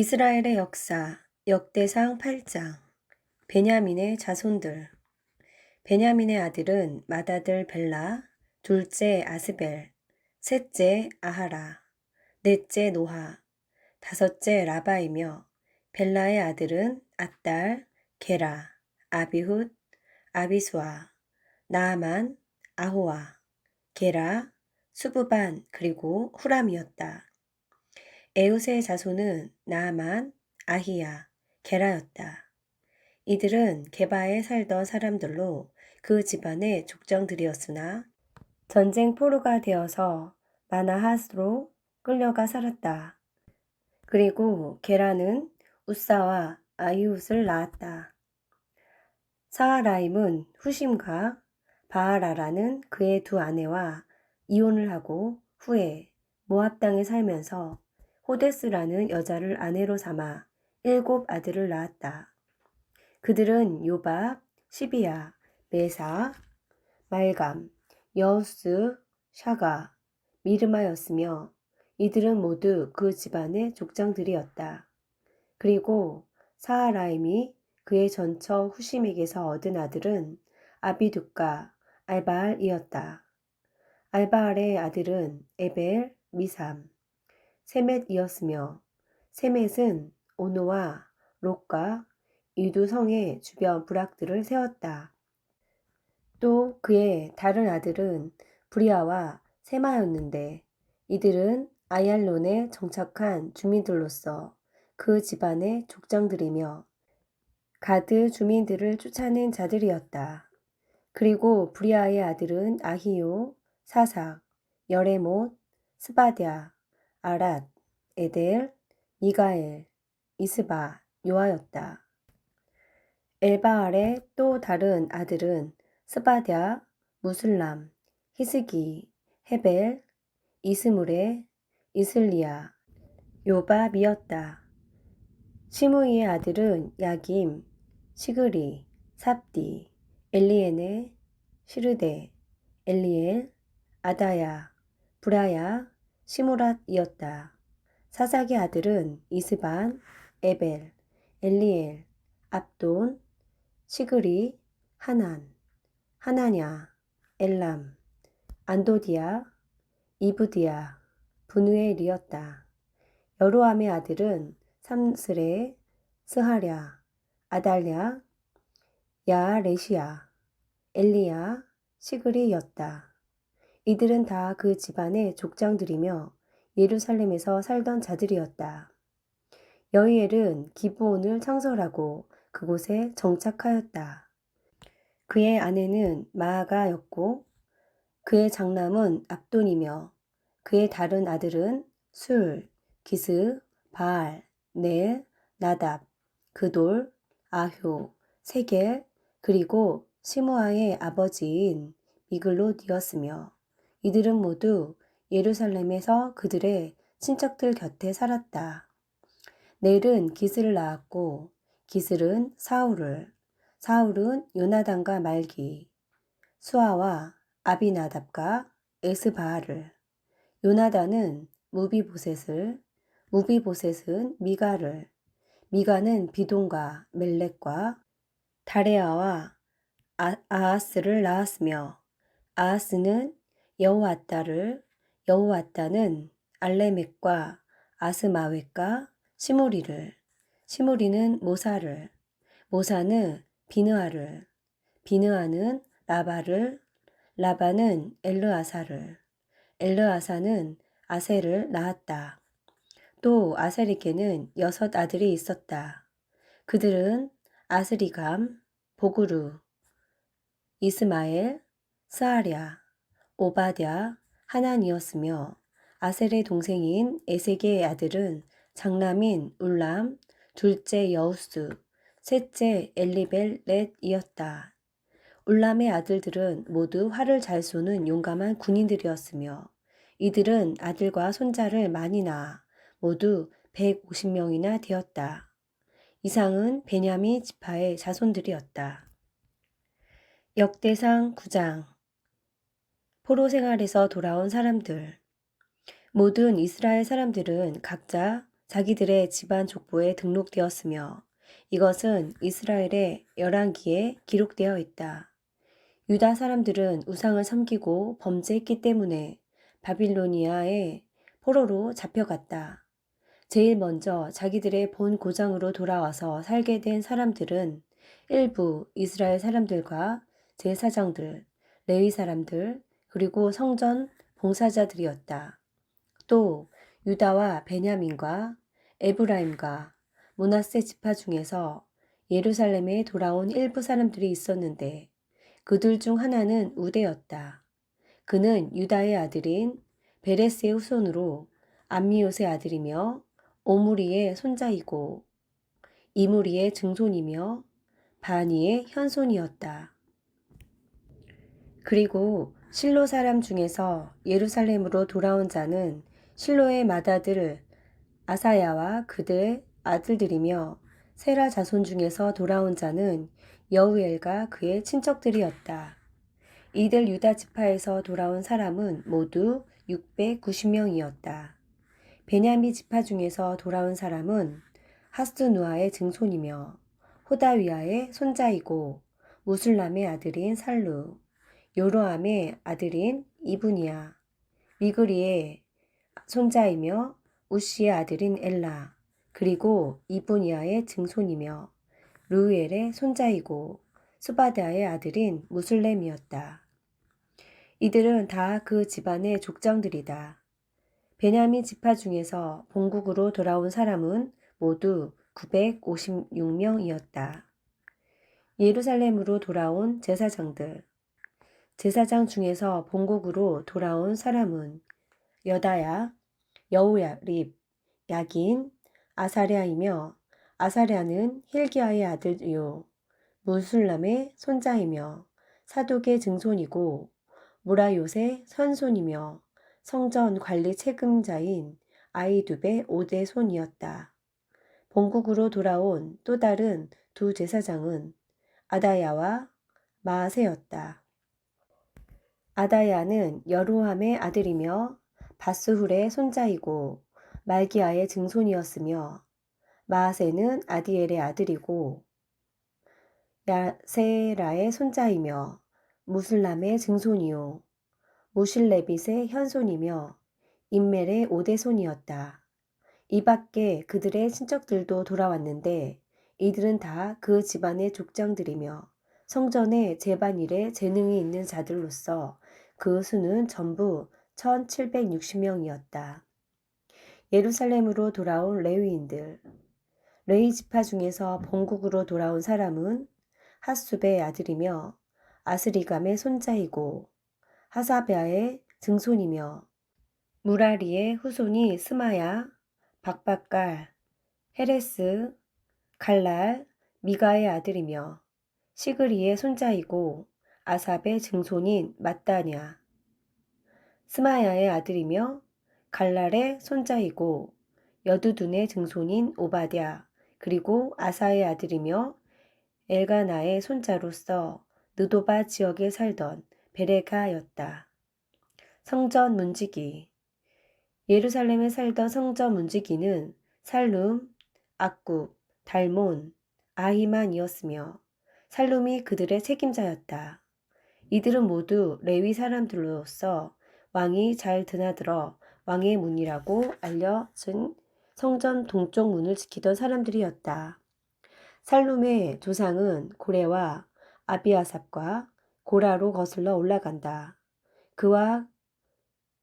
이스라엘의 역사 역대상 8장 베냐민의 자손들 베냐민의 아들은 맏아들 벨라, 둘째 아스벨, 셋째 아하라, 넷째 노하, 다섯째 라바이며 벨라의 아들은 앗달, 게라, 아비훗, 아비수아, 나아만, 아호와, 게라, 수부반 그리고 후람이었다. 에웃의 자손은 나아만, 아히야, 게라였다. 이들은 게바에 살던 사람들로 그 집안의 족장들이었으나 전쟁 포로가 되어서 마나하스로 끌려가 살았다. 그리고 게라는 우사와 아이웃을 낳았다. 사하라임은 후심과 바하라라는 그의 두 아내와 이혼을 하고 후에 모압 땅에 살면서 호데스라는 여자를 아내로 삼아 일곱 아들을 낳았다. 그들은 요밥, 시비야, 메사, 말감, 여우스, 샤가, 미르마였으며 이들은 모두 그 집안의 족장들이었다. 그리고 사하라임이 그의 전처 후심에게서 얻은 아들은 아비두과 알바알이었다. 알바알의 아들은 에벨, 미삼, 세멧이었으며 세멧은 오노와 롯과 이두성의 주변 부락들을 세웠다. 또 그의 다른 아들은 브리아와 세마였는데 이들은 아얄론에 정착한 주민들로서 그 집안의 족장들이며 가드 주민들을 쫓아낸 자들이었다. 그리고 브리아의 아들은 아히요, 사삭, 여레못, 스바디아, 아랏, 에델, 미가엘, 이스바, 요하였다. 엘바알의 또 다른 아들은 스바디아, 무슬람, 히스기, 헤벨, 이스물의 이슬리아, 요밥이었다. 시므이의 아들은 야김, 시그리, 삽디, 엘리에네, 시르데, 엘리엘, 아다야, 브라야, 시무랏이었다. 사삭의 아들은 이스반, 에벨, 엘리엘, 압돈, 시그리, 하난, 하나냐, 엘람, 안도디아, 이브디아, 분우엘이었다. 여로함의 아들은 삼스레, 스하랴, 아달랴, 야레시아, 엘리야, 시그리였다. 이들은 다 그 집안의 족장들이며 예루살렘에서 살던 자들이었다. 여이엘은 기브온을 창설하고 그곳에 정착하였다. 그의 아내는 마아가였고 그의 장남은 압돈이며 그의 다른 아들은 술, 기스, 바알, 네, 나답, 그돌, 아효, 세겔, 그리고 시므아의 아버지인 미글롯이었으며 이들은 모두 예루살렘에서 그들의 친척들 곁에 살았다. 넬은 기스를 낳았고 기슬은 사울을, 사울은 요나단과 말기, 수아와 아비나답과 에스바알을, 요나단은 무비보셋을, 무비보셋은 미가를, 미가는 비동과 멜렉과 다레아와 아, 아하스를 낳았으며 아하스는 여호아따를, 여호아따는 알레멕과 아스마웻과 시무리를, 시무리는 모사를, 모사는 비느아를, 비느아는 라바를, 라바는 엘르아사를, 엘르아사는 아셀을 낳았다. 또 아셀에게는 여섯 아들이 있었다. 그들은 아스리감, 보그루, 이스마엘, 스아랴, 오바댜, 하난이었으며 아셀의 동생인 에세게의 아들은 장남인 울람, 둘째 여우스, 셋째 엘리벨 렛이었다. 울람의 아들들은 모두 활을 잘 쏘는 용감한 군인들이었으며 이들은 아들과 손자를 많이 낳아 모두 150명이나 되었다. 이상은 베냐민 지파의 자손들이었다. 역대상 9장 포로 생활에서 돌아온 사람들 모든 이스라엘 사람들은 각자 자기들의 집안 족보에 등록되었으며 이것은 이스라엘의 열왕기에 기록되어 있다. 유다 사람들은 우상을 섬기고 범죄했기 때문에 바빌로니아의 포로로 잡혀갔다. 제일 먼저 자기들의 본 고장으로 돌아와서 살게 된 사람들은 일부 이스라엘 사람들과 제사장들, 레위 사람들, 그리고 성전 봉사자들이었다. 또 유다와 베냐민과 에브라임과 문하세 지파 중에서 예루살렘에 돌아온 일부 사람들이 있었는데 그들 중 하나는 우대였다. 그는 유다의 아들인 베레스의 후손으로 암미옷의 아들이며 오므리의 손자이고 이무리의 증손이며 바니의 현손이었다. 그리고 실로 사람 중에서 예루살렘으로 돌아온 자는 실로의 맏아들 아사야와 그들의 아들들이며 세라 자손 중에서 돌아온 자는 여우엘과 그의 친척들이었다. 이들 유다 지파에서 돌아온 사람은 모두 690명이었다. 베냐미 지파 중에서 돌아온 사람은 하스누아의 증손이며 호다위아의 손자이고 무술람의 아들인 살루, 요로암의 아들인 이브니아, 미그리의 손자이며 우시의 아들인 엘라, 그리고 이브니아의 증손이며 루엘의 손자이고 수바다의 아들인 무술렘이었다. 이들은 다 그 집안의 족장들이다. 베냐민 지파 중에서 본국으로 돌아온 사람은 모두 956명이었다. 예루살렘으로 돌아온 제사장들. 제사장 중에서 본국으로 돌아온 사람은 여다야, 여우야립, 야긴, 아사랴이며 아사랴는 힐기야의 아들이요 무술람의 손자이며 사독의 증손이고 무라요의 선손이며 성전 관리 책임자인 아이두베 오대 손이었다. 본국으로 돌아온 또 다른 두 제사장은 아다야와 마아세였다. 아다야는 여로함의 아들이며 바스훌의 손자이고 말기야의 증손이었으며 마아세는 아디엘의 아들이고 야세라의 손자이며 무슬람의 증손이요 무실레빗의 현손이며 인멜의 오대손이었다. 이 밖에 그들의 친척들도 돌아왔는데 이들은 다 그 집안의 족장들이며 성전의 제반일에 재능이 있는 자들로서 그 수는 전부 1760명이었다. 예루살렘으로 돌아온 레위인들. 레위 지파 중에서 본국으로 돌아온 사람은 하수베의 아들이며 아스리감의 손자이고 하사베아의 증손이며 무라리의 후손이 스마야, 박박갈, 헤레스, 갈랄, 미가의 아들이며 시그리의 손자이고 아삽의 증손인 마따냐, 스마야의 아들이며 갈랄의 손자이고 여두둔의 증손인 오바댜, 그리고 아사의 아들이며 엘가나의 손자로서 느도바 지역에 살던 베레가였다. 성전 문지기 예루살렘에 살던 성전 문지기는 살룸, 악굽, 달몬, 아히만이었으며 살룸이 그들의 책임자였다. 이들은 모두 레위 사람들로서 왕이 잘 드나들어 왕의 문이라고 알려진 성전 동쪽 문을 지키던 사람들이었다. 살룸의 조상은 고레와 아비아삽과 고라로 거슬러 올라간다. 그와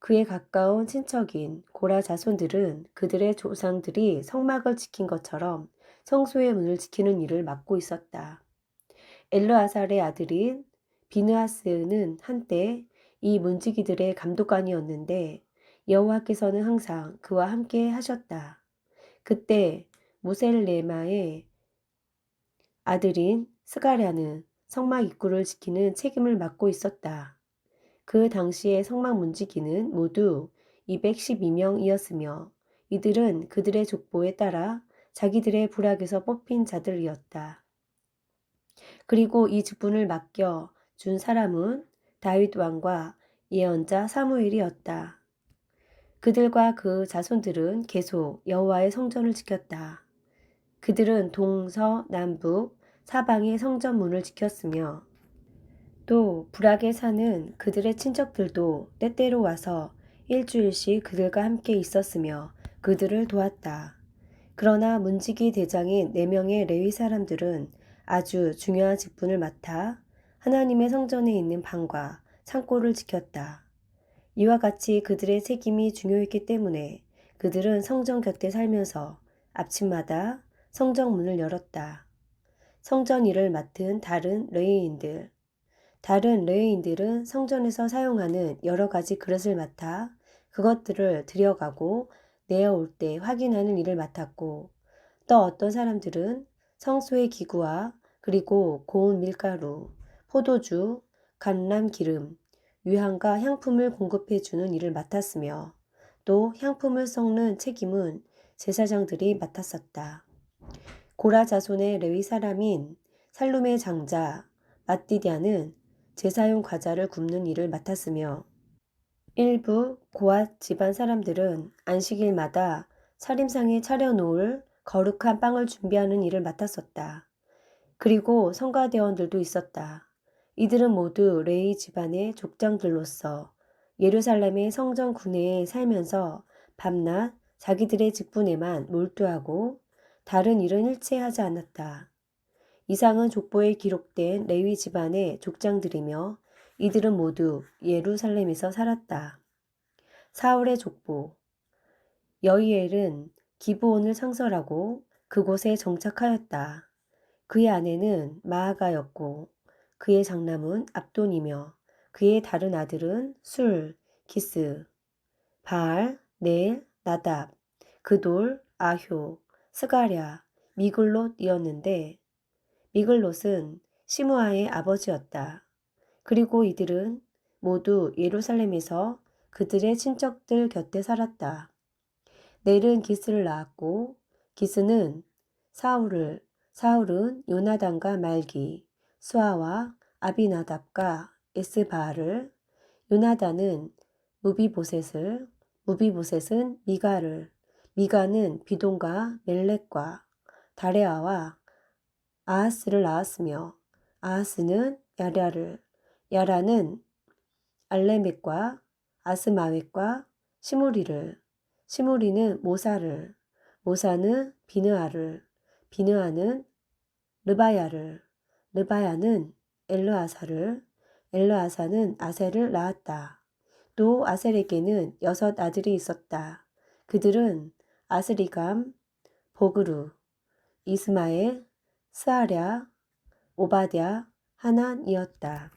그에 가까운 친척인 고라 자손들은 그들의 조상들이 성막을 지킨 것처럼 성소의 문을 지키는 일을 맡고 있었다. 엘르아살의 아들인 비느하스는 한때 이 문지기들의 감독관이었는데 여호와께서는 항상 그와 함께 하셨다. 그때 모셀레마의 아들인 스가랴는 성막 입구를 지키는 책임을 맡고 있었다. 그 당시의 성막 문지기는 모두 212명이었으며 이들은 그들의 족보에 따라 자기들의 부락에서 뽑힌 자들이었다. 그리고 이 직분을 맡겨 준 사람은 다윗 왕과 예언자 사무엘이었다. 그들과 그 자손들은 계속 여호와의 성전을 지켰다. 그들은 동서 남북 사방의 성전 문을 지켰으며 또 불악에 사는 그들의 친척들도 때때로 와서 일주일씩 그들과 함께 있었으며 그들을 도왔다. 그러나 문지기 대장인 네 명의 레위 사람들은 아주 중요한 직분을 맡아 하나님의 성전에 있는 방과 창고를 지켰다. 이와 같이 그들의 책임이 중요했기 때문에 그들은 성전 곁에 살면서 아침마다 성전 문을 열었다. 성전 일을 맡은 다른 레위인들. 다른 레위인들은 성전에서 사용하는 여러 가지 그릇을 맡아 그것들을 들여가고 내어올 때 확인하는 일을 맡았고 또 어떤 사람들은 성소의 기구와 그리고 고운 밀가루, 포도주, 감람 기름, 유향과 향품을 공급해 주는 일을 맡았으며 또 향품을 섞는 책임은 제사장들이 맡았었다. 고라 자손의 레위 사람인 살룸의 장자 마띠디아는 제사용 과자를 굽는 일을 맡았으며 일부 고앗 집안 사람들은 안식일마다 차림상에 차려놓을 거룩한 빵을 준비하는 일을 맡았었다. 그리고 성가대원들도 있었다. 이들은 모두 레이 집안의 족장들로서 예루살렘의 성전 구내에 살면서 밤낮 자기들의 직분에만 몰두하고 다른 일은 일체 하지 않았다. 이상은 족보에 기록된 레위 집안의 족장들이며 이들은 모두 예루살렘에서 살았다. 사울의 족보 여이엘은 기브온을 상설하고 그곳에 정착하였다. 그의 아내는 마아가였고 그의 장남은 압돈이며 그의 다른 아들은 술, 기스, 바알, 넬, 나답, 그돌, 아효, 스가랴, 미글롯이었는데 미글롯은 시므아의 아버지였다. 그리고 이들은 모두 예루살렘에서 그들의 친척들 곁에 살았다. 넬은 기스를 낳았고 기스는 사울을 사울은 요나단과 말기 수아와 아비나답과 에스바알을 요나단은 무비보셋을 무비보셋은 미가를 미가는 비동과 멜렉과 다레아와 아하스를 낳았으며 아하스는 야랴를 야라는 알레멕과 아스마웻과 시무리를 시무리는 모사를 모사는 비느아를 비느아는 르바야를 르바야는 엘르아사를 엘르아사는 아셀을 낳았다. 또 아셀에게는 여섯 아들이 있었다. 그들은 아스리감, 보그루, 이스마엘, 스아랴, 오바댜, 하난이었다.